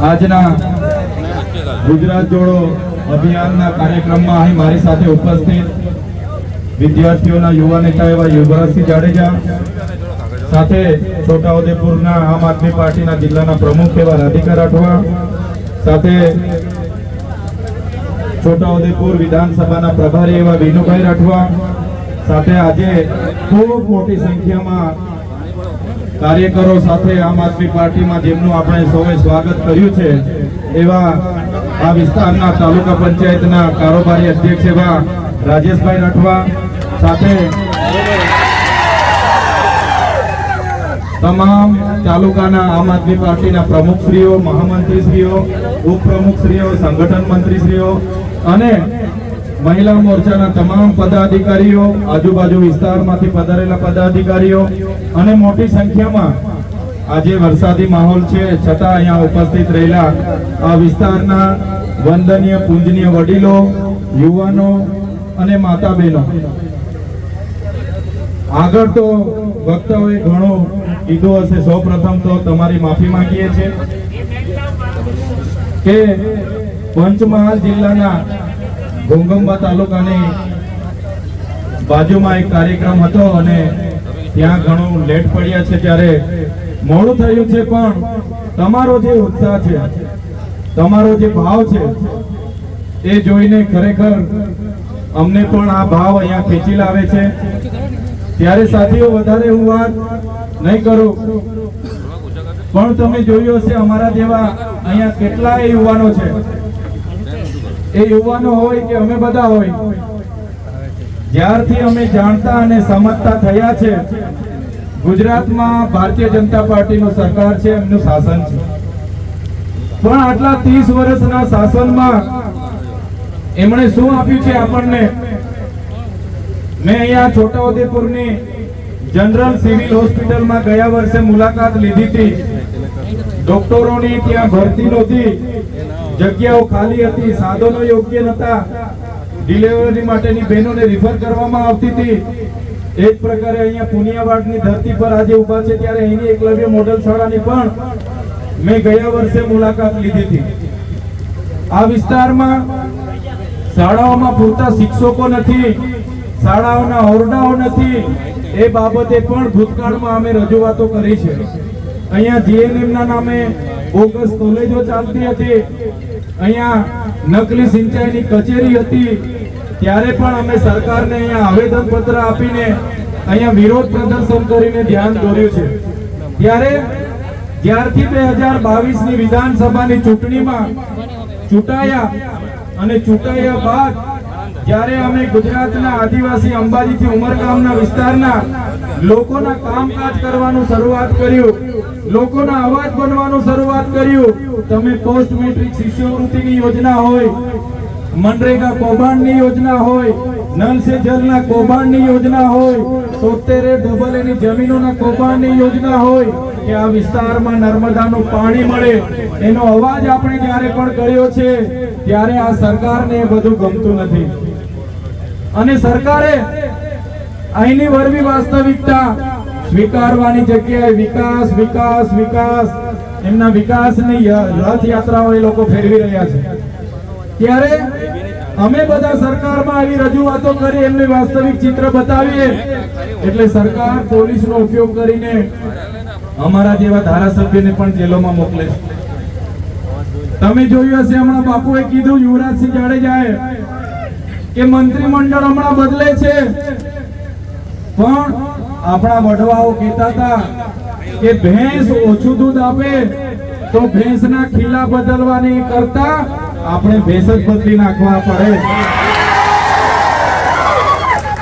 આજના ગુજરાત જોડો અભિયાનના કાર્યક્રમમાં અહીં મારી સાથે ઉપસ્થિત વિદ્યાર્થીઓના યુવા નેતા એવા યુવરાજસિંહ જાડેજા, સાથે છોટાઉદેપુરના આમ આદમી પાર્ટીના જિલ્લાના પ્રમુખ એવા રાધિકા રાઠવા, સાથે છોટાઉદેપુર વિધાનસભાના પ્રભારી એવા વિનુભાઈ રાઠવા, સાથે આજે ખૂબ મોટી સંખ્યામાં કાર્યકરો સાથે આમ આદમી પાર્ટીમાં જેમનું આપણે સૌએ સ્વાગત કર્યું છે, એવા આ વિસ્તારના તાલુકા પંચાયતના કારોબારી અધ્યક્ષ એવા રાજેશભાઈ રાઠવા સાથે તમામ તાલુકાના આમ આદમી પાર્ટીના પ્રમુખશ્રીઓ, મહામંત્રીશ્રીઓ, ઉપપ્રમુખશ્રીઓ, સંગઠન મંત્રીશ્રીઓ અને મહિલા મોરચાના તમામ પદાધિકારીઓ, આજુબાજુ વિસ્તારમાંથી પધારેલા પદાધિકારીઓ અને મોટી સંખ્યામાં આજે વરસાદી માહોલ છે. છતાં અહીંયા ઉપસ્થિત રહેલા આ વિસ્તારના વંદનીય, પૂજનીય વડીલો, યુવાનો અને માતા બહેનો આગળ તો વક્તાઓએ ઘણો કીધું હશે. સૌ પ્રથમ તો તમારી માફી માંગીએ છીએ કે પંચમહાલ જિલ્લાના ઘોંગંબા તાલુકાની બાજુમાં એક કાર્યક્રમ હતો અને ત્યાં ઘણું લેટ પડ્યા છે ત્યારે મોડું થયું છે, પણ તમારો જે ઉત્સાહ છે, તમારો જે ભાવ છે, એ જોઈને ખરેખર અમને પણ આ ભાવ અહીંયા ખેંચી લાવે છે. ત્યારે સાથીઓ, વધારે હું વાત નહીં કરું. પણ તમે જોયું હશે, અમારા જેવા અહીંયા કેટલાય યુવાનો છે. એ યુવાનો હોય કે અમે બધા હોય જ્યારથી અમે જાણતા અને સમજતા થયા છે, ગુજરાતમાં ભારતીય જનતા પાર્ટીનું સરકાર છે, એમનું શાસન છે. પણ આટલા ત્રીસ વર્ષના શાસનમાં એમણે શું આપ્યું છે આપણને? મેં અહીંયા છોટાઉદેપુરની જનરલ સિવિલ હોસ્પિટલમાં ગયા વર્ષે મુલાકાત લીધી હતી. ડોક્ટરોની ત્યાં ભરતી નહોતી. જગ્યાઓ ખાલી હતી, સાધનો યોગ્ય નહોતા. ડિલિવરી માટેની બહેનોને રિફર કરવામાં આવતી હતી. એ જ પ્રકારે અહીંયા પુનિયાવાડની ધરતી પર આજે ઊભા છે ત્યારે અહીંની એકલવ્ય મોડલ શાળાની પણ મેં ગયા વર્ષે મુલાકાત લીધી હતી. આ વિસ્તારમાં શાળાઓમાં પૂરતા શિક્ષકો નથી, શાળાઓના ઓરડાઓ નથી. એ બાબતે પણ ભૂતકાળમાં અમે રજૂઆતો કરી છે. અહીંયા જીએનએમ ના નામે બોગસ કોલેજો ચાલતી હતી. અહીંયા નકલી સિંચાઈની કચેરી હતી. ત્યારે પણ અમે સરકારને અહીંયા આવેદન પત્ર આપીને અહીંયા વિરોધ પ્રદર્શન કરીને ધ્યાન દોર્યું છે. ત્યારે જ્યારથી બે હજાર બાવીસની વિધાનસભાની ચૂંટણીમાં ચૂંટાયા અને ચૂંટાયા બાદ જ્યારે અમે ગુજરાતના આદિવાસી અંબાજીથી ઉમરગામના વિસ્તારના લોકોના કામકાજ કરવાનું શરૂઆત કર્યું. લોકોના અવાજ બનવાનું શરૂઆત કર્યું. તમે પોસ્ટ મેટ્રિક શિષ્યવૃત્તિની યોજના હોય, મનરેગા કૌભાંડની યોજના હોય નલ સે જલના કૌભાંડની યોજના હોય તોતેરે ડબલ એની જમીનોના કૌભાંડની યોજના હોય, કે આ વિસ્તારમાં નર્મદાનું પાણી મળે, એનો અવાજ આપણે જ્યારે પણ કર્યો છે, ત્યારે આ સરકારને એ બધું ગમતું નથી. અને સરકારે અહીંની વરવી વાસ્તવિકતા સ્વીકારવાની જગ્યાએ વિકાસ વિકાસ વિકાસ. એમના વિકાસની રથયાત્રાઓ એ લોકો ફેરવી રહ્યા છે. ત્યારે અમે બધા સરકારમાં આવી રજૂઆતો કરી, એમને વાસ્તવિક ચિત્ર બતાવીએ. એટલે સરકાર પોલીસનો ઉપયોગ કરીને અમારા જેવા ધારાસભ્યને પણ જેલોમાં મોકલે છે. તમે જોયું હશે, હમણાં બાપુએ કીધું, યુવરાજસિંહ જાડેજાએ, કે મંત્રીમંડળ હમણાં બદલે છે. પણ આપણા વડવાઓ કહેતા હતા કે ભેંસ ઓછું દૂધ આપે તો ભેંસના ખીલા બદલવાની કરતા આપણે ભેંસ જ બદલી નાખવા પડે.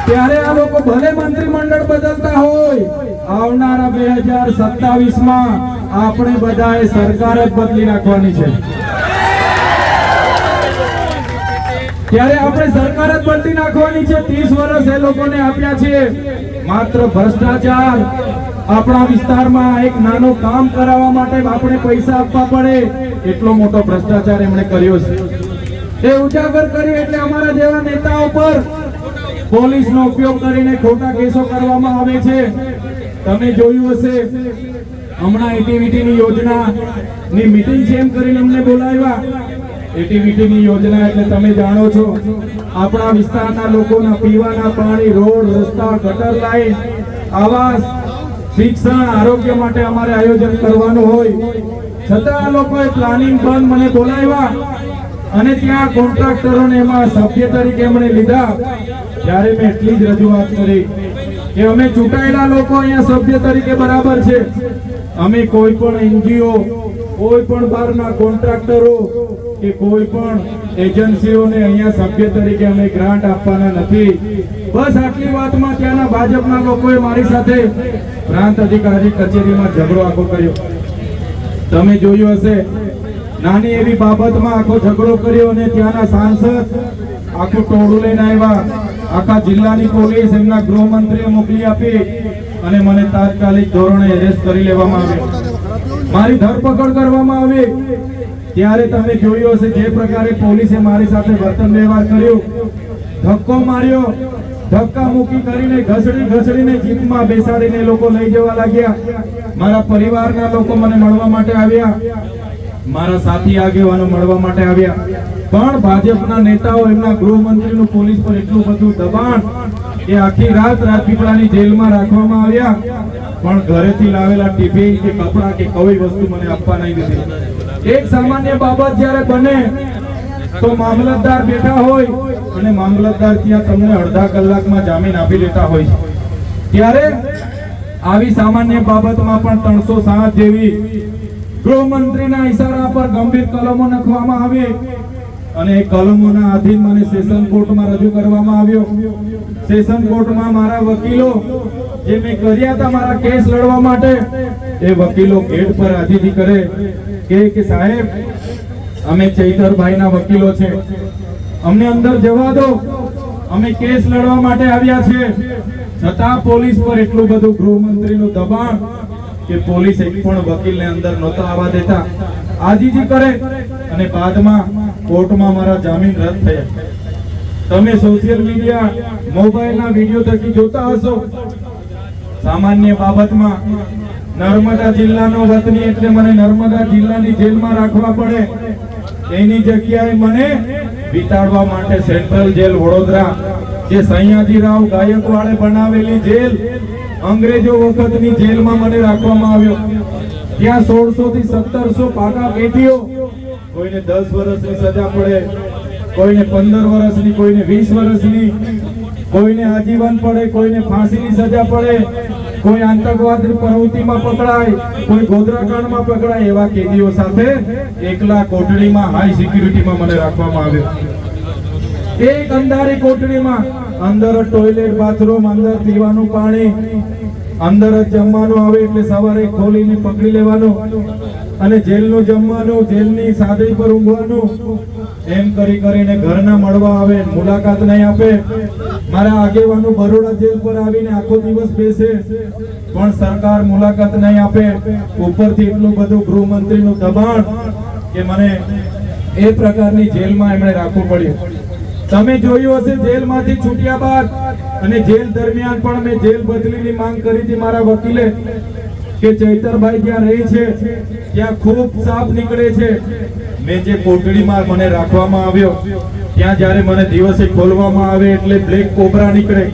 ત્યારે આ લોકો ભલે મંત્રીમંડળ બદલતા હોય, આવનારા બે હજાર સત્તાવીસમાં આપણે બધાએ સરકાર જ બદલી નાખવાની છે. ત્યારે આપણે સરકાર જ બદલી નાખવાની છે. ત્રીસ વર્ષ એ લોકોને આપ્યા છે. માત્ર ભ્રષ્ટાચાર આપણા વિસ્તારમાં એક નાનું કામ કરાવવા માટે આપણે પૈસા આપવા પડે. એટલો મોટો ભ્રષ્ટાચાર એમણે કર્યો છે. એ ઉજાગર કર્યું એટલે અમારા જેવા નેતાઓ પર પોલીસનો ઉપયોગ કરીને ખોટા કેસો કરવામાં આવે છે. તમે જોયું હશે, હમણાં એટીવીટીની યોજના ની મીટિંગ છે એમ કરીને અમને બોલાવ્યા. એટીવીટીની યોજના એટલે તમે જાણો છો. આપણા વિસ્તારના લોકોના પીવાના પાણી, રોડ, રસ્તા, ગટર લાઈન, આવાસ, શિક્ષણ, આરોગ્ય માટે અમારે આયોજન કરવાનું હોય. છતાં આ લોકોએ પ્લાનિંગ બંધ મને બોલાવ્યા અને ત્યાં કોન્ટ્રાક્ટરોને એમાં સભ્ય તરીકે એમણે લીધા. ત્યારે મેં એટલી જ રજૂઆત કરી કે અમે ચૂંટાયેલા લોકો અહીંયા સભ્ય તરીકે બરાબર છે. અમે કોઈ પણ એનજીઓ કોઈ પણ બહારના કોન્ટ્રાક્ટરો કે કોઈ પણ એજન્સીઓને અહીંયા સભ્ય તરીકે અમે ગ્રાન્ટ આપવાના નથી. બસ આટલી વાતમાં ત્યાંના ભાજપના લોકોએ મારી સાથે પ્રાંત અધિકારી કચેરીમાં ઝઘડો આખો કર્યો. તમે જોયું હશે, નાની એવી બાબતમાં આખો ઝઘડો કર્યો અને ત્યાંના સાંસદ આખું ટોળું લઈને આવ્યા. આખા જિલ્લાની પોલીસ એમના ગૃહમંત્રીએ મોકલી આપી અને મને તાત્કાલિક ધોરણે એરેસ્ટ કરી લેવામાં આવ્યો. મારી ધરપકડ કરવામાં આવી. ત્યારે તમે જોયું હશે જે પ્રકારે પોલીસે મારી સાથે વર્તન વ્યવહાર કર્યો. ધક્કો માર્યો. ધક્કા મૂકી કરીને ઘસડી ઘસડીને જીપમાં બેસાડીને લોકો લઈ જવા લાગ્યા. મારા પરિવારના લોકો મને મળવા માટે આવ્યા. મારા સાથી આગેવાનો મળવા માટે આવ્યા. પણ ભાજપના નેતાઓ એમના ગૃહમંત્રીનું પોલીસ પર એટલું બધું દબાણ કે આખી રાત રાજપીપળાની જેલમાં રાખવામાં આવ્યા. પણ ઘરેથી લાવેલા ટિફિન કે કપડા કે કોઈ વસ્તુ મને આપવા નહીં દીધી. એક સામાન્ય બાબત જ્યારે બને, તો મામલતદાર બેઠા હોય અને મામલતદાર ત્યાં તમને અડધા કલાકમાં જામીન આપી દેતા હોય છે. ત્યારે આવી સામાન્ય બાબતમાં પણ ત્રણસો સાત જેવી ગૃહમંત્રીના ઈશારા પર ગંભીર કલમો નાખવામાં આવી. અને કલમોના આધીન મને સેશન કોર્ટમાં રજૂ કરવામાં આવ્યો. સેશન કોર્ટમાં મારા વકીલો, જે મેં કર્યા હતા મારા કેસ લડવા માટે, એ વકીલો ગેટ પર આધીથી કરે કે કે સાહેબ, અમે ચૈતરભાઈના વકીલો છે. અમને અંદર જવા દો. અમે કેસ લડવા માટે આવ્યા છે. છતાં પોલીસ પર એટલું બધું ગૃહમંત્રીનું દબાણ કે પોલીસ એક પણ વકીલને અંદર નહોતા આવવા દેતા. આજીજી કરે અને બાદમાં કોર્ટમાં મારા જામીન રદ થયા. તમે સોશિયલ મીડિયા મોબાઈલના વીડિયો થકી જોતા હશો. સામાન્ય બાબતમાં નર્મદા જિલ્લાનો વતની એટલે મને નર્મદા જિલ્લાની જેલમાં રાખવા પડે. એની જગ્યાએ મને વિતાડવા માટે સેન્ટ્રલ જેલ વડોદરા, જે સયાજીરાવ ગાયકવાડે બનાવેલી જેલ અંગ્રેજો વખતની જેલમાં મને રાખવામાં આવ્યો. ત્યાં સોળસો થી સત્તરસો પાકા કેદીઓ કોઈને દસ વર્ષની સજા પડે, કોઈને પંદર વર્ષની, કોઈને વીસ વર્ષની, કોઈને આજીવન પડે, કોઈને ફાંસીની સજા પડે, કોઈ આતંકવાદની પ્રવૃત્તિમાં પકડાય, કોઈ ગોધરાકાંડમાં પકડાય, એવા કેદીઓ સાથે એકલા કોટડીમાં હાઈ સિક્યુરિટીમાં મને રાખવામાં આવ્યો. એક અંધારી કોટડીમાં અંદર ટોયલેટ બાથરૂમ અંદર પીવાનું પાણી અંદર જ જમવાનું આવે એટલે સવારે ખોલીને પકડી લેવાનું અને જેલનું જમવાનું, જેલની સાદડી પર ઊંઘવાનું. એમ કરી કરીને ઘરના મળવા આવે, મુલાકાત નહીં આપે. મારા આગેવાનો બરોડા જેલ પર આવીને આખો દિવસ બેસે, પણ સરકાર મુલાકાત નહીં આપે. ઉપરથી એટલું બધું ગૃહમંત્રીનું દબાણ કે મને એ પ્રકારની જેલમાં એમણે રાખવું પડ્યું. તમે જોયું હશે જેલમાંથી છૂટ્યા બાદ, અને જેલ દરમિયાન પણ મેં જેલ બદલીની માંગ કરી હતી મારા વકીલે, કે ચૈતરભાઈ જ્યાં રહી છે, ત્યાં ખૂબ સાપ નીકળે છે. મેં જે કોટડીમાં મને રાખવામાં આવ્યો, ત્યાં જ્યારે મને દિવસે ખોલવામાં આવે એટલે બ્લેક કોબરા નીકળે.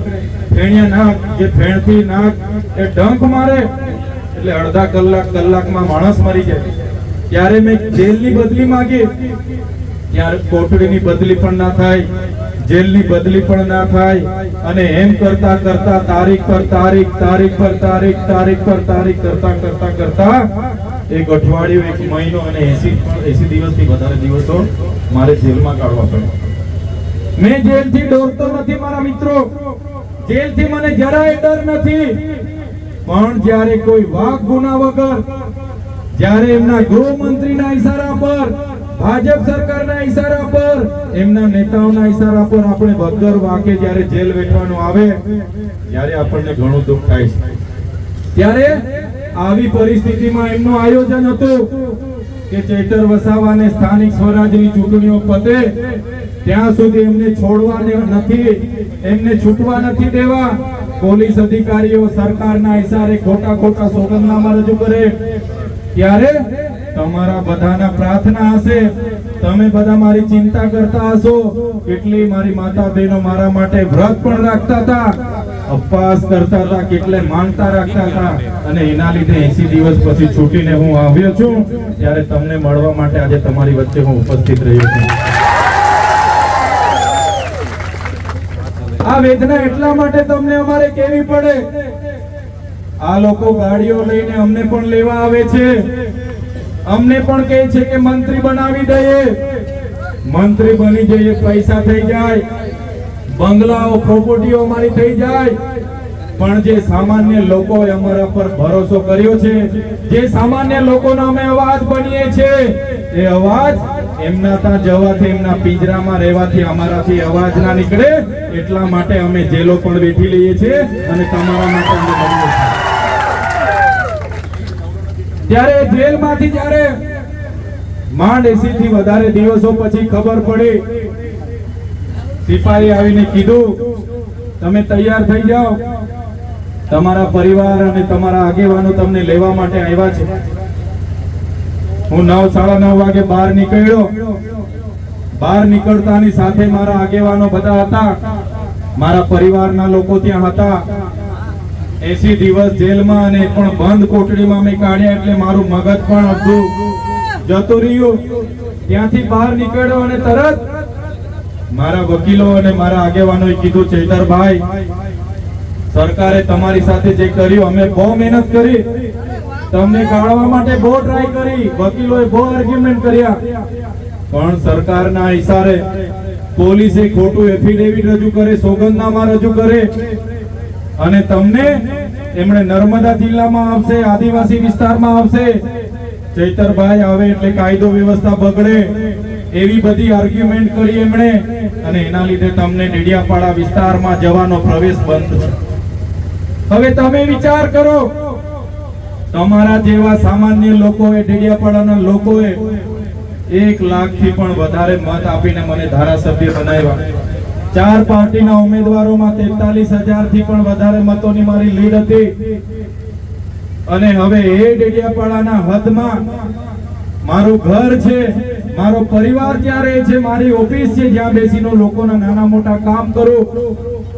ફેણિયા નાક, જે ફેણથી નાક એ ડંખ મારે, એટલે અડધા કલાક કલાકમાં માણસ મરી જાય. ત્યારે મેં જેલની બદલી માંગી. ત્યારે કોટડીની બદલી પણ ના થાય, જેલની બદલી પણ ના થાય, અને એમ કરતા કરતા તારીખ પર તારીખ તારીખ પર તારીખ તારીખ પર તારીખ કરતા કરતા કરતા એક અઠવાડિયું, એક મહિનો અને એસી એસી દિવસથી વધારે દિવસો મારે જેલમાં કાઢવા પડ્યો મેં જેલથી ડરતો નથી મારા મિત્રો. જેલથી મને જરાય ડર નથી. પણ જ્યારે કોઈ વાઘ ગુના વગર, જ્યારે એમના ગૃહમંત્રીના ઈશારા પર ભાજપ સરકારના ઈશારા પર, એમના નેતાઓના ઈશારા પર આપણે બગર વાકે જ્યારે જેલ વેઠવાનું આવે, ત્યારે આપણને ઘણું દુઃખ થાય છે. ત્યારે આવી પરિસ્થિતિમાં એમનું આયોજન હતું કે ચેતર વસાવાને સ્થાનિક સ્વરાજની ચૂંટણીઓ પતે, ત્યાં સુધી એમને છોડવા નથી, એમને છૂટવા નથી દેવા. પોલીસ અધિકારીઓ સરકારના ઈશારે ખોટા ખોટા સોગંદનામા રજૂ કરે. ત્યારે તમારા બધાના પ્રાર્થના હશે. તમે બધા મારી ચિંતા કરતા હશો. કેટલી મારી માતા બહેનો મારા માટે વ્રત પણ રાખતા હતા અપવાસ કરતા હતા, કેટલે માનતા રાખતા હતા. અને એના લીધે એસી દિવસ પછી છૂટીને હું આવ્યો છું. ત્યારે તમને મળવા માટે આજે તમારી વચ્ચે હું ઉપસ્થિત રહ્યો છું. આ વેદના એટલા માટે તમને અમારે કેવી પડે? આ લોકો ગાડીઓ લઈને અમને પણ લેવા આવે છે. અમને પણ કહે છે કે મંત્રી બનાવી દઈએ. મંત્રી બની જઈએ, પૈસા થઈ જાય. બંગલાઓ પ્રોપર્ટીઓ અમારી થઈ જાય. પણ જે સામાન્ય લોકોએ અમારા પર ભરોસો કર્યો છે, જે સામાન્ય લોકોનો અમે અવાજ બનીએ છે એ અવાજ એમના ત્યાં જવાથી, એમના પિંજરામાં રહેવાથી, અમારાથી અવાજ ના નીકળે. એટલા માટે અમે જેલો પણ વેઠી લઈએ છીએ અને તમારા માટે અમે બનીએ છીએ. ત્યારે જેલમાંથી જ્યારે માંડ એસી થી વધારે દિવસો પછી ખબર પડી, સિપાહી આવીને કીધું, તમે તૈયાર થઈ જાઓ. તમારા પરિવાર અને તમારા આગેવાનો તમને લેવા માટે આવ્યા છે. હું નવ, સાડા નવ વાગે બહાર નીકળ્યો. બહાર નીકળતાની સાથે મારા આગેવાનો બધા હતા. મારા પરિવારના લોકો ત્યાં હતા. એસી દિવસ જેલમાં અને પણ બંધ કોટડીમાં મેં કાઢ્યા એટલે મારું મગજ પણ અડધું જતું રહ્યું. ત્યાંથી બહાર નીકળ્યો અને તરત મારા વકીલો અને મારા આગેવાનોએ કીધું, ચૈતરભાઈ, સરકારે તમારી સાથે જે કર્યું, અમે બહુ મહેનત કરી. તમને કાઢવા માટે બહુ ટ્રાય કરી. વકીલોએ બહુ આર્ગ્યુમેન્ટ કર્યા. પણ સરકારના ઇશારે પોલીસે ખોટું એફિડેવિટ રજૂ કરે, સોગંદનામા રજૂ કરે. અને તમને એમણે નર્મદા જિલ્લામાં આવશે, આદિવાસી વિસ્તારમાં આવશે. ચૈતરભાઈ આવે એટલે કાયદો વ્યવસ્થા બગડે. એવી બધી આર્ગ્યુમેન્ટ કરી એમણે અને એના લીધે તમને ડેડિયાપાડા વિસ્તારમાં જવાનો પ્રવેશ બંધ છે. હવે તમે વિચાર કરો, તમારા જેવા સામાન્ય લોકોએ, ડેડિયાપાડાના લોકોએ એક લાખથી પણ વધારે મત આપીને મને ધારાસભ્ય બનાવ્યા. ચાર પાર્ટીના ઉમેદવારોમાં તેતાલીસ હજારથી પણ વધારે મતોની મારી લીડ હતી. અને હવે એ ડેડિયાપાડાના હદમાં મારું ઘર છે, મારો પરિવાર ત્યાં રહે છે, મારી ઓફિસ છે, જ્યાં બેસીને લોકોના નાના મોટા કામ કરું.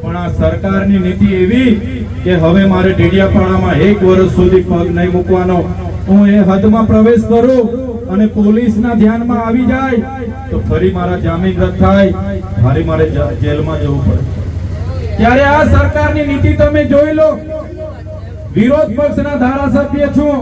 પણ આ સરકારની નીતિ એવી કે હવે મારે ડેડિયાપાડામાં એક વર્ષ સુધી પગ નહીં મૂકવાનો. હું એ હદમાં પ્રવેશ કરું. અને પોલીસના ધ્યાનમાં આવી જાય, તો ફરી મારા જામીન રદ થાય. ફરી મારે જેલમાં જવું પડે. ત્યારે આ સરકારની નીતિ તમે જોઈ લો. વિરોધ પક્ષના ધારાસભ્ય છું.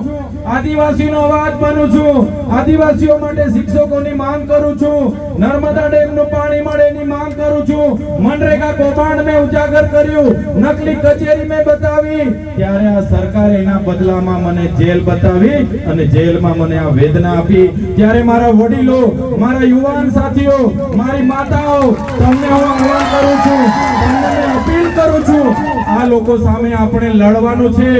આદિવાસીનો અવાજ બનું છું. આદિવાસીઓ માટે શિક્ષકોની માંગ કરું છું. નર્મદા ડેમનું પાણી મળે એની માંગ કરું છું. મનરેગા કૌભાંડ મેં ઉજાગર કર્યું. નકલી કચેરી મેં બતાવી. ત્યારે આ સરકારે એના બદલામાં મને જેલ બતાવી અને જેલમાં મને આ વેદના આપી. ત્યારે મારા વડીલો મારા યુવાન સાથીઓ, મારી માતાઓ, તમને હું આહવાન કરું છું, તમને અપીલ કરું છું, આ લોકો સામે આપણે લડવાનું છે,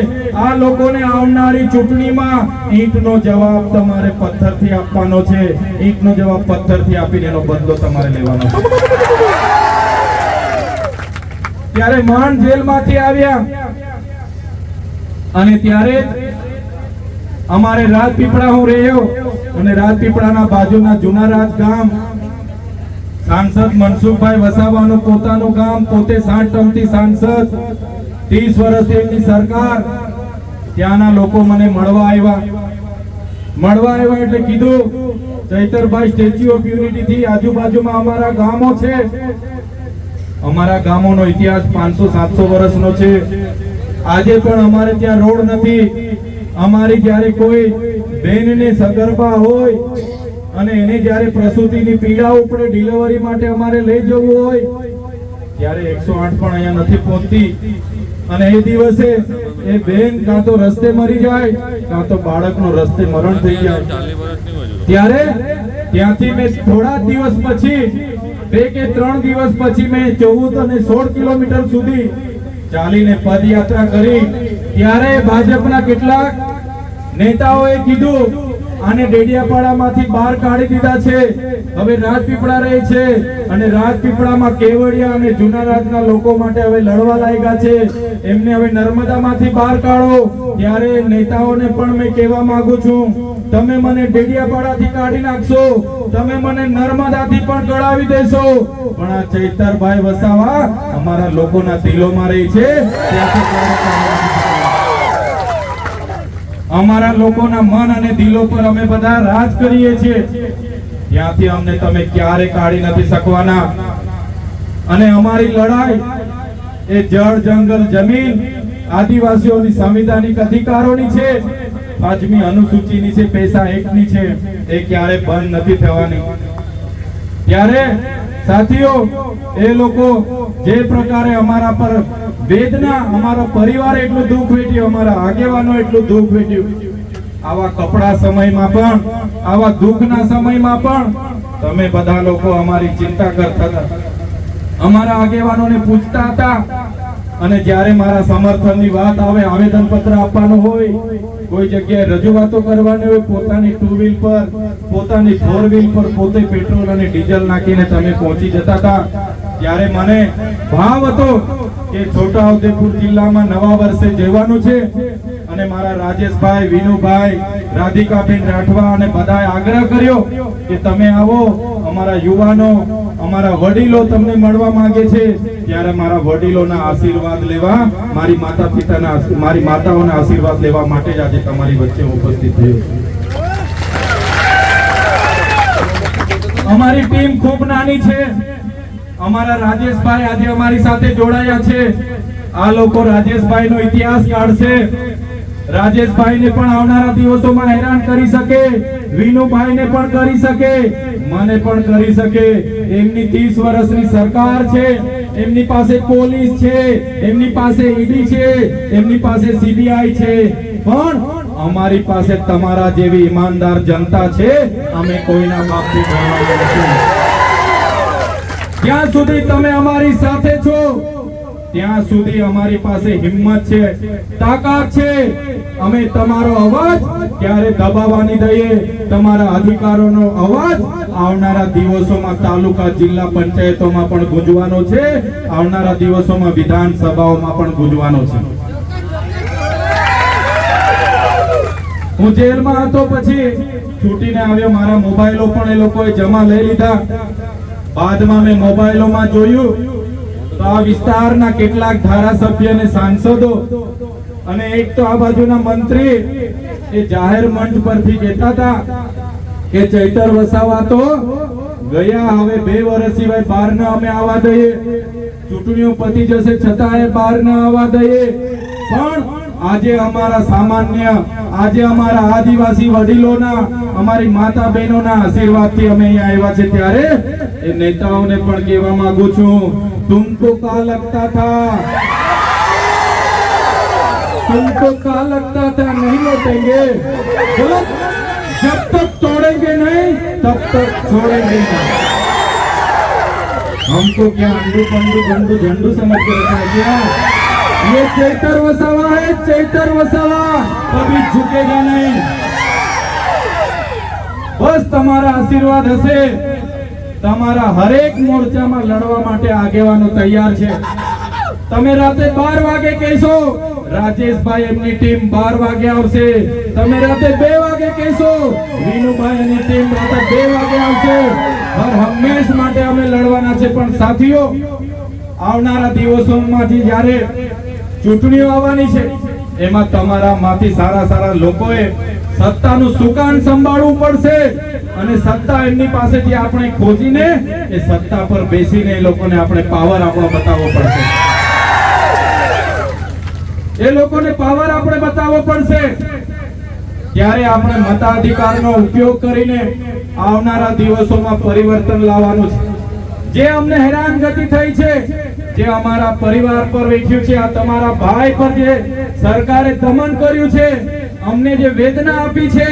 આ લોકોને આવનારી ચૂંટણીમાં ઈંટનો જવાબ તમારે પથ્થરથી આપવાનો છે, ઈંટનો જવાબ પથ્થરથી આપીને એનો બદલો તમારે લેવાનો છે. ત્યારે માંડ જેલમાંથી આવ્યા, અને ત્યારે અમારે રાજપીપળા હું રહ્યો અને રાજપીપળાના બાજુના જુના રાજ ગામ, સાંસદ મનસુખભાઈ વસાવાનું પોતાનું ગામ, પોતે સાઠ ટર્મથી સાંસદ, ત્રીસ વર્ષથી સરકાર. ત્યાંના લોકો મને મળવા આવ્યા. મળવા આવ્યા એટલે કીધું, ચૈતરભાઈ સ્ટેચ્યુ ઓફ યુનિટી થી આજુબાજુમાં અમારા ગામો છે. અમારા ગામોનો ઇતિહાસ પાંચસો, સાતસો વર્ષનો છે. આજે પણ અમારે ત્યાં રોડ નથી. અમારી જ્યારે કોઈ બેનને સગર્ભા હોય અને એને જ્યારે પ્રસૂતિની પીડા ઉપડે ડિલિવરી માટે અમારે લઈ જવું હોય, ત્યારે એકસો આઠ પણ અહીંયા નથી પહોંચતી. અને એ દિવસે એ બેન કાં તો રસ્તે મરી જાય, કાં તો બાળકનો રસ્તે મરણ થઈ જાય. ત્યારે ત્યાંથી મેં થોડા દિવસ પછી, બે કે ત્રણ દિવસ પછી મેં ચૌદ અને સોળ કિલોમીટર સુધી ચાલીને પદયાત્રા કરી. ત્યારે ભાજપના કેટલાક નેતાઓએ કીધું આને ડેડિયાપાડામાંથી બહાર કાઢી દીધા છે. હવે રાજપીપળા રહે છે અને રાજપીપળામાં કેવડિયા અને જૂના લોકો માટે હવે લડવા લાગ્યા છે. એમને હવે નર્મદામાંથી બહાર કાઢો. ત્યારે નેતાઓને પણ મેં કહેવા માંગુ છું, તમે મને ડેડિયાપાડાથી કાઢી નાખશો, તમે મને નર્મદાથી પણ કઢાવી દેશો. પણ આ ચૈતરભાઈ વસાવા અમારા લોકોના દિલોમાં રહે છે. ત્યાંથી ક્યારેય કાઢી નથી શકવાના. અમારા લોકોના મન અને દિલો પર અમે બધા રાજ કરીએ છીએ. ત્યાંથી અમને તમે ક્યારે કાઢી નથી શકવાના. અને અમારી લડાઈ એ જળ, જંગલ, જમીન આદિવાસીઓની સંવિધાનિક અધિકારોની છે. પાંચમી અનુસૂચિની છે, પૈસા એકની છે. એ ક્યારે બંધ નથી થવાની. ત્યારે, સાથીઓ, એ લોકો જે પ્રકારે અમારા પર વેદના અમારો પરિવાર એટલું દુઃખ વેઠ્યું, અમારા આગેવાનો એટલું દુઃખ વેઠ્યું. આવા કપડા સમયમાં પણ, આવા દુઃખના સમયમાં પણ તમે બધા લોકો અમારી ચિંતા કરતા હતા. અમારા આગેવાનોને પૂછતા હતા, અને જ્યારે મારા સમર્થનની વાત આવે આવેદન પત્ર આપવાનું હોય, કોઈ જગ્યાએ રજૂઆતો કરવાની હોય, પોતાની ટુ વ્હીલ પર, પોતાની ફોર વ્હીલ પર પોતે પેટ્રોલ અને ડીઝલ નાખીને તમે પહોંચી જતા હતા. ત્યારે મને ભાવ હતો કે છોટાઉદેપુર જિલ્લામાં નવા વર્ષે જવાનું છે. અને મારા રાજેશભાઈ, વિનુભાઈ, રાધિકાબેન રાઠવા અને બધાએ આગ્રહ કર્યો કે તમે આવો. અમારા યુવાનો, અમારા વડીલો તમને મળવા માંગે છે. ત્યારે મારા વડીલોના આશીર્વાદ લેવા, મારી માતા પિતાના મારી માતાઓના આશીર્વાદ લેવા માટે જ આજે તમારી વચ્ચે ઉપસ્થિત થયો અમારી ટીમ ખૂબ નાની છે. અમારા રાજેશભાઈ આજે અમારી સાથે જોડાયા છે. આ લોકો રાજેશભાઈ નો ઇતિહાસ કાઢશે. રાજેશભાઈને પણ આવનારા દિવસોમાં હેરાન કરી શકે વિનુભાઈ ને પણ કરી શકે, મને પણ કરી શકે. એમની 30 વર્ષની સરકાર છે, એમની પાસે પોલીસ છે, એમની પાસે ઈડી છે, એમની પાસે સીબીઆઈ છે. પણ અમારી પાસે તમારા જેવી ઈમાનદાર જનતા છે, અમે કોઈના બાપથી ડરવાના નથી. જ્યાં સુધી તમે અમારી સાથે છો, ત્યાં સુધી અમારી પાસે હિંમત છે, તાકાત છે. અમે તમારો અવાજ ક્યારે દબાવવાની દઈએ? તમારા અધિકારોનો અવાજ આવનારા દિવસોમાં તાલુકા, જિલ્લા પંચાયતોમાં પણ ગુંજવાનો છે. આવનારા દિવસોમાં વિધાનસભાઓમાં પણ ગુંજવાનો છે. હું જેલમાં હતો પછી છૂટીને આવ્યો. મારા મોબાઈલો પણ એ લોકોએ જમા લઈ લીધા. બાદમાં મેં મોબાઈલોમાં જોયું તો આ વિસ્તારના કેટલાક ધારાસભ્ય અને સાંસદો અને એક તો આ બાજુના મંત્રી એ જાહેર મંચ પરથી કહેતા હતા કે ચૈતર વસાવા તો ગયા, હવે બે વર્ષ સિવાય બહાર ન અમે આવવા દઈએ. ચૂંટણીઓ પતી જશે છતાં એ બહાર ન આવવા દઈએ. પણ આજે અમારા સામાન્ય, આજે અમારા આદિવાસી વડીલોના, અમારી માતા બહેનોના આશીર્વાદથી અમે અહીંયા આવ્યા છે ત્યારે એ નેતાઓને પણ કહેવા માંગુ છું તુમકો કા લગતા થા तुमको क्या लगता था नहीं लौटेंगे बोलो जब तक तोड़ेंगे नहीं तब तक छोड़ेंगे नहीं हमको क्या अंडू पंडू गंडू झंडू समझ के रखा है क्या ये चैतर वसावा है चैतर वसावा कभी झुकेगा नहीं બસ તમારા આશીર્વાદ હશે તમારા હરેક મોરચામાં લડવા માટે આગેવાનો તૈયાર છે. તમે રાતે બાર વાગે કહેશો, રાજેશભાઈ એમની ટીમ બાર વાગે આવશે. તમે રાતે બે વાગે કહેશો, વિનુભાઈ એની ટીમ રાતે બે વાગે આવશે. હર હંમેશ માટે અમે લડવાના છે, પણ સાથીઓ, આવનારા દિવસોમાંથી જ્યારે ચૂંટણીઓ આવવાની છે, એમાં તમારા માંથી સારા સારા લોકોએ સત્તાનું સુકાન સંભાળવું પડશે. અને સત્તા એમની પાસેથી આપણે ખોજીને એ સત્તા પર બેસીને એ લોકોને આપણે પાવર આપણો બતાવવો પડશે. એ લોકોને પાવર આપણે બતાવવો પડશે. ત્યારે આપણે મતાધિકારનો ઉપયોગ કરીને આવનારા દિવસોમાં પરિવર્તન લાવવાનું છે. જે અમને હેરાનગતિ થઈ છે, જે અમારા પરિવાર પર વેઠ્યું છે, આ તમારા ભાઈ પર જે સરકારે દમન કર્યું છે અમને જે વેદના આપી છે,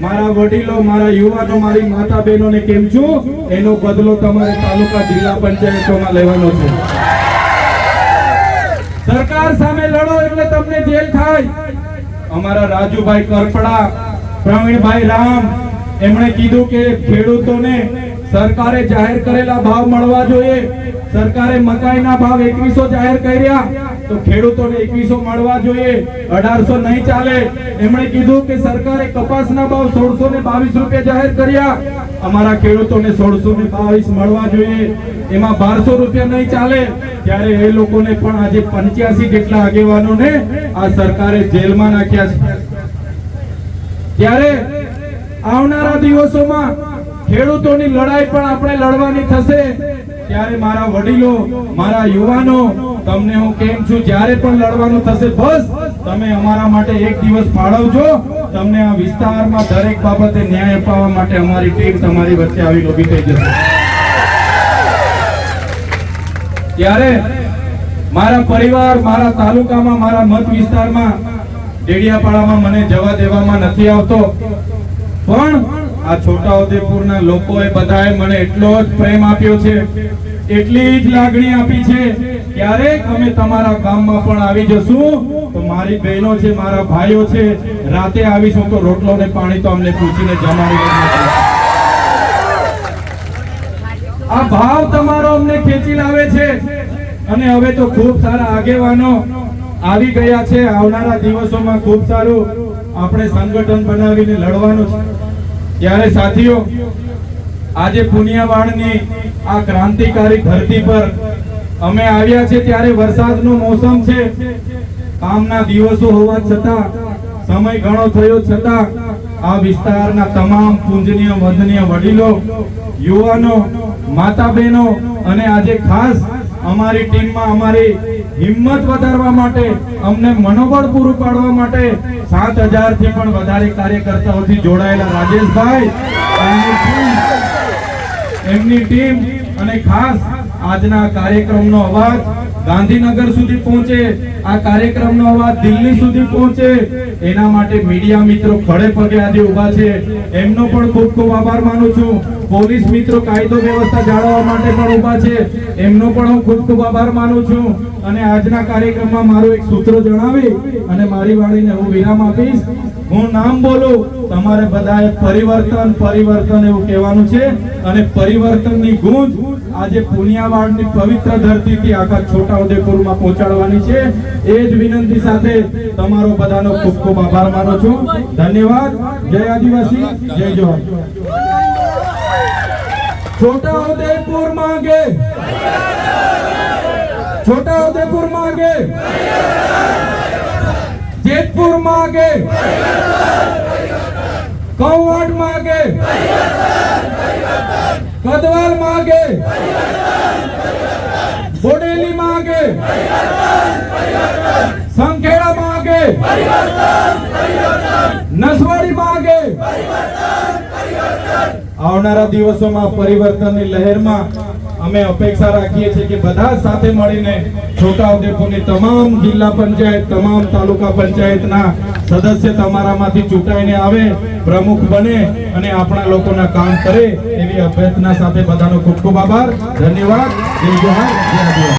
મારા વડીલો, મારા યુવાનો, મારી માતા બહેનોને કેમ છું? એનો બદલો તમારે તાલુકા જિલ્લા પંચાયતોમાં લેવાનો છે. સરકાર સામે લડો એટલે તમને જેલ થાય. અમારા રાજુભાઈ કરપડા, પ્રવીણભાઈ રામ, એમણે કીધું કે ખેડૂતોને સરકારે જાહેર કરેલા ભાવ મળવા જોઈએ. સરકારે મકાઈના ભાવ એકવીસો જાહેર કર્યા. તો ખેડૂતોને એકવીસો મળવા જોઈએ. અઢારસો નહીં ચાલે. એમણે કીધું કે સરકારે કપાસના ભાવ સોળસો ને બાવીસ રૂપિયા જાહેર કર્યા. અમારા ખેડૂતોને સોળસો ને બાવીસ મળવા જોઈએ. એમાં બારસો રૂપિયા નહીં ચાલે. ત્યારે એ લોકોને પણ આજે પંચ્યાસી જેટલા આગેવાનોને આ સરકારે જેલમાં નાખ્યા છે. ત્યારે આવનારા દિવસોમાં ખેડૂતોની લડાઈ પણ આપણે લડવાની થશે. ત્યારે મારા વડીલો, મારા યુવાનો તમને હું કેમ છું? જ્યારે પણ લડવાનું થશે, બસ તમે અમારા માટે એક દિવસ ફાળવજો. તમને આ વિસ્તારમાં દરેક બાબતે ન્યાય અપાવવા માટે અમારી ટીમ તમારી વચ્ચે આવી ઊભી થઈ જશે. ત્યારે મારા પરિવાર, મારા તાલુકામાં, મારા મત વિસ્તારમાં, ડેડિયાપાડામાં મને જવા દેવામાં નથી આવતો. પણ આ છોટાઉદેપુરના લોકોએ બધાએ મને એટલો જ પ્રેમ આપ્યો છે, એટલી જ લાગણી આપી છે ક્યારેક અમે તમારા ગામમાં પણ આવી જશું. તો મારી બહેનો છે, મારા ભાઈઓ છે, રાતે આવીશું તો રોટલો ને પાણી તો અમને પૂછીને જમાડી આ ભાવ તમારો અમને ખેંચી લાવે છે. અને હવે તો ખૂબ સારા આગેવાનો આવી ગયા છે. આવનારા દિવસોમાં ખૂબ સારું આપણે સંગઠન બનાવીને લડવાનું છે. ત્યારે સાથીઓ, આજે પુનિયાવાડની આ ક્રાંતિકારી ધરતી પર અમે આવ્યા છે ત્યારે વરસાદનો મોસમ છે. કામના દિવસો હોવા છતાં, સમય ઘણો થયો છતાં, આ વિસ્તારના તમામ પૂજનીય, વંદનીય વડીલો, યુવાનો માતા બહેનો અને આજે ખાસ અમારી ટીમમાં અમારી હિંમત વધારવા માટે, અમને મનોબળ પૂરું પાડવા માટે સાત હજારથી પણ વધારે કાર્યકર્તાઓથી જોડાયેલા રાજેશભાઈ એમની ટીમ અને ખાસ આજના કાર્યક્રમનો અવાજ ગાંધીનગર સુધી પહોંચે, આ કાર્યક્રમનો અવાજ દિલ્હી સુધી પહોંચે, એના માટે મીડિયા મિત્રો ખડે પગે આજે ઊભા છે. એમનો પણ ખૂબ ખૂબ આભાર માનું છું. પોલીસ મિત્રો કાયદો વ્યવસ્થા જાળવવા માટે પણ ઊભા છે. એમનો પણ હું ખૂબ ખૂબ આભાર માનું છું. અને આજના કાર્યક્રમમાં મારું એક સૂત્ર જણાવી અને મારી વાણીને હું વિરામ આપીશ. હું નામ બોલું, તમારે બધાએ પરિવર્તન પરિવર્તન એવું કહેવાનું છે. અને પરિવર્તનની ગુંજ આજે પુનિયાવાડની પવિત્ર ધરતીથી આખા છોટાઉદેપુરમાં પહોંચાડવાની છે. એ જ વિનંતી સાથે તમારો બધાનો ખૂબ ખૂબ આભાર માનું છું. ધન્યવાદ. જય આદિવાસી. જય જવાન. છોટાઉદેપુર માંગે. છોટાઉદેપુર માંગે. જેતપુર માંગે. કૌવાડ માંગે. કદવાલ માંગે. બોડેલી માંગે. સંખેડા માંગે. નસવાડી માંગે. આવનારા દિવસોમાં પરિવર્તનની લહેરમાં અમે અપેક્ષા રાખીએ છીએ કે બધા સાથે મળીને છોટાઉદેપુરની તમામ જિલ્લા પંચાયત, તમામ તાલુકા પંચાયતના સદસ્ય તમારામાંથી ચૂંટાઈને આવે, પ્રમુખ બને અને આપણા લોકોના કામ કરે એવી અભ્યર્થના સાથે બધાનો ખૂબ ખૂબ આભાર. ધન્યવાદ. જય જય